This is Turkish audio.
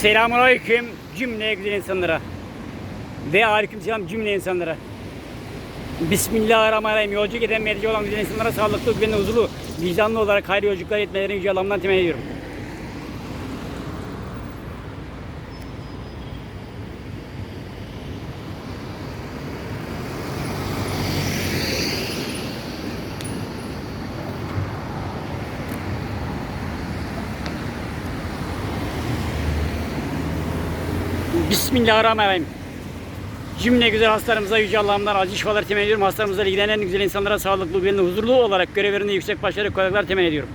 Selamünaleyküm cümle güzel insanlara. Ve aleykümselam cümle insanlara. Bismillahirrahmanirrahim. Yolcu giden medici olan güzel insanlara sağlıklı, güvenli, huzurlu, vicdanlı olarak hayırlı yolculuklar etmelerini yüce Allah'ımdan temenni ediyorum. Bismillahirrahmanirrahim. Cümle güzel hastalarımıza Yüce Allah'ımdan acil şifalar temin ediyorum. Hastalarımızla ilgilenen güzel insanlara sağlıklı, güvenli, huzurlu olarak görevlerinde yüksek başarı kolaylıklar temin ediyorum.